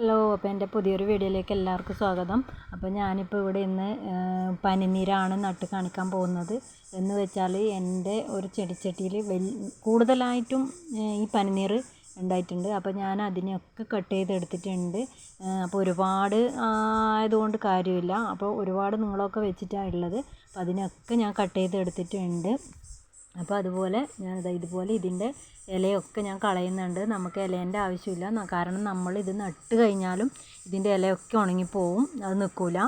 Hello അപ്പോൾ എന്റെ പുതിയൊരു വീഡിയോയിലേക്ക് എല്ലാവർക്കും സ്വാഗതം. അപ്പോൾ ഞാനിപ്പോൾ ഇവിടെ ഇന്ന് പനിനീരാണ് നട്ട് കാണിക്കാൻ പോകുന്നത്. എന്ന് വെച്ചാൽ എന്റെ ഒരു ചെടിച്ചട്ടിയിൽ വലി കൂടുതലായിട്ടും ഈ പനിനീർ ഉണ്ടായിട്ടുണ്ട്. അപ്പോൾ ഞാൻ അതിനെയൊക്കെ കട്ട് ചെയ്തെടുത്തിട്ടുണ്ട്. അപ്പോൾ ഒരുപാട് ആയതുകൊണ്ട് കാര്യമില്ല. അപ്പോൾ ഒരുപാട് നീളമൊക്കെ വെച്ചിട്ടാണ് ഉള്ളത്. അപ്പോൾ അതിനൊക്കെ ഞാൻ കട്ട് ചെയ്തെടുത്തിട്ടുണ്ട്. അപ്പോൾ അതുപോലെ ഞാൻ ഇതുപോലെ ഇതിന്റെ ഇലയൊക്കെ ഞാൻ കളയുന്നുണ്ട്. നമുക്ക് ഇലേന്റെ ആവശ്യമില്ല. കാരണം നമ്മൾ ഇത് നട്ട് കഴിഞ്ഞാലും ഇതിന്റെ ഇലയൊക്കെ ഉണങ്ങിപ്പോവും. അത് നിൽക്കില്ല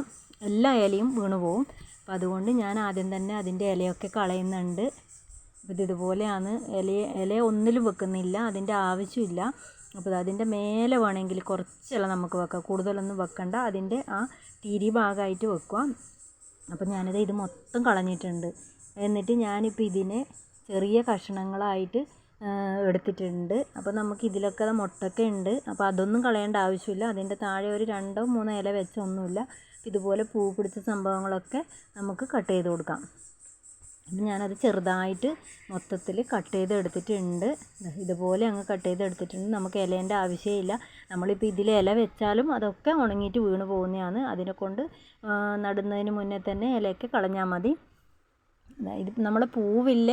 എല്ലാ ഇലയും വീണ് പോവും. അപ്പോൾ അതുകൊണ്ട് ഞാൻ ആദ്യം തന്നെ അതിന്റെ ഇലയൊക്കെ കളയുന്നുണ്ട്. ഇത് ഇതുപോലെയാണ്. ഇല ഇല ഒന്നിലും വെക്കുന്നില്ല. അതിന്റെ ആവശ്യമില്ല. അപ്പോൾ അതിന്റെ മേലെ വേണമെങ്കിൽ കുറച്ചില നമുക്ക് വെക്കാം. കൂടുതലൊന്നും വെക്കണ്ട. അതിന്റെ ആ തിരി ഭാഗമായിട്ട് വെക്കുക. അപ്പോൾ ഞാനിത് ഇത് മൊത്തം കളഞ്ഞിട്ടുണ്ട്. എന്നിട്ട് ഞാനിപ്പോൾ ഇതിനെ ചെറിയ കഷ്ണങ്ങളായിട്ട് എടുത്തിട്ടുണ്ട്. അപ്പോൾ നമുക്ക് ഇതിലൊക്കെ മുട്ടൊക്കെ ഉണ്ട്. അപ്പോൾ അതൊന്നും കളയേണ്ട ആവശ്യമില്ല. അതിന്റെ താഴെ ഒരു രണ്ടോ മൂന്നോ ഇല വെച്ചൊന്നുമില്ല ഇതുപോലെ പൂ പിടിച്ച സംഭവങ്ങളൊക്കെ നമുക്ക് കട്ട് ചെയ്ത് കൊടുക്കാം. അപ്പം ഞാനത് ചെറുതായിട്ട് മൊത്തത്തിൽ കട്ട് ചെയ്ത് എടുത്തിട്ടുണ്ട്. ഇതുപോലെ അങ്ങ് കട്ട് ചെയ്ത് എടുത്തിട്ടുണ്ട്. നമുക്ക് ഇലേന്റെ ആവശ്യമില്ല. നമ്മളിപ്പോൾ ഇതിൽ ഇല വെച്ചാലും അതൊക്കെ ഉണങ്ങിയിട്ട് വീണ് പോകുന്നതാണ്. അതിനെ കൊണ്ട് നടുന്നതിന് മുന്നേ തന്നെ ഇലയൊക്കെ കളഞ്ഞാൽ മതി. ഇത് നമ്മൾ പൂവില്ല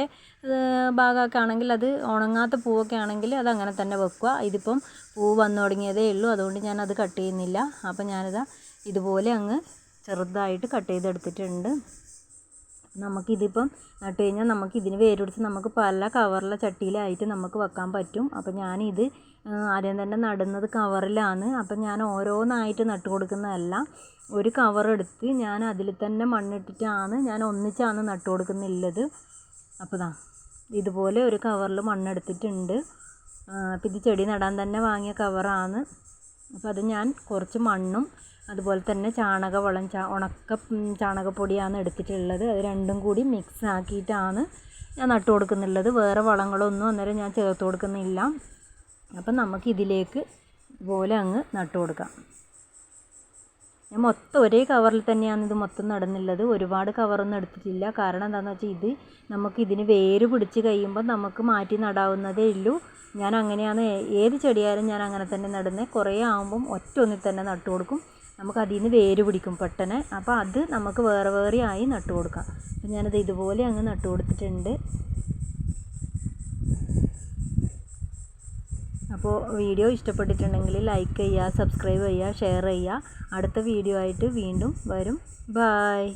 ഭാഗമൊക്കെ ആണെങ്കിൽ അത് ഉണങ്ങാത്ത പൂവൊക്കെ ആണെങ്കിൽ അത് അങ്ങനെ തന്നെ വെക്കുക. ഇതിപ്പം പൂ വന്നു തുടങ്ങിയതേ ഉള്ളൂ. അതുകൊണ്ട് ഞാൻ അത് കട്ട് ചെയ്യുന്നില്ല. അപ്പം ഞാനിതാ ഇതുപോലെ അങ്ങ് ചെറുതായിട്ട് കട്ട് ചെയ്തെടുത്തിട്ടുണ്ട്. നമുക്കിതിപ്പം നട്ട് കഴിഞ്ഞാൽ നമുക്ക് ഇതിന് വേരുപിടിച്ച് നമുക്ക് പല കവറിലെ ചട്ടിയിലായിട്ട് നമുക്ക് വെക്കാൻ പറ്റും. അപ്പം ഞാനിത് ആദ്യം തന്നെ നടുന്നത് കവറിലാണ്. അപ്പം ഞാൻ ഓരോന്നായിട്ട് നട്ടു കൊടുക്കുന്നതല്ല ഒരു കവറെടുത്ത് ഞാൻ അതിൽ തന്നെ മണ്ണിട്ടിട്ടാണ് ഞാൻ ഒന്നിച്ചാണ് നട്ടു കൊടുക്കുന്നുള്ളത് അപ്പോൾ ദാ ഇതുപോലെ ഒരു കവറിൽ മണ്ണെടുത്തിട്ടുണ്ട്. അപ്പം ഇത് ചെടി നടാൻ തന്നെ വാങ്ങിയ കവറാണ് അപ്പോൾ അത് ഞാൻ കുറച്ച് മണ്ണും അതുപോലെ തന്നെ ചാണകവളം ചാ ഉണക്ക ചാണകപ്പൊടിയാണ് എടുത്തിട്ടുള്ളത്. അത് രണ്ടും കൂടി മിക്സ് ആക്കിയിട്ടാണ് ഞാൻ നട്ടു കൊടുക്കുന്നുള്ളത്. വേറെ വളങ്ങളൊന്നും അന്നേരം ഞാൻ ചേർത്ത് കൊടുക്കുന്നില്ല. അപ്പം നമുക്ക് ഇതിലേക്ക് ഇതുപോലെ അങ്ങ് നട്ടു കൊടുക്കാം. ഞാൻ മൊത്തം ഒരേ കവറിൽ തന്നെയാണ് ഇത് മൊത്തം നടന്നുള്ളത് ഒരുപാട് കവറൊന്നും എടുത്തിട്ടില്ല. കാരണം എന്താണെന്ന് വെച്ചാൽ ഇത് നമുക്ക് ഇതിന് വേര് പിടിച്ച് കഴിയുമ്പോൾ നമുക്ക് മാറ്റി നടാവുന്നതേ ഉള്ളൂ. ഞാൻ അങ്ങനെയാണ് ഏത് ചെടിയായാലും ഞാൻ അങ്ങനെ തന്നെ നടുന്നത് കുറേ ആകുമ്പം ഒറ്റ ഒന്നിൽ തന്നെ നട്ടു കൊടുക്കും. നമുക്ക് അതിൽ നിന്ന് വേര് പിടിക്കും പെട്ടെന്ന്. അപ്പോൾ അത് നമുക്ക് വേറെ വേറെ ആയി നട്ടു കൊടുക്കാം. അപ്പം ഞാനത് ഇതുപോലെ അങ്ങ് നട്ടു കൊടുത്തിട്ടുണ്ട്. അപ്പോൾ വീഡിയോ ഇഷ്ടപ്പെട്ടിട്ടുണ്ടെങ്കിൽ ലൈക്ക് ചെയ്യുക സബ്സ്ക്രൈബ് ചെയ്യുക ഷെയർ ചെയ്യുക. അടുത്ത വീഡിയോ ആയിട്ട് വീണ്ടും വരും. ബായ്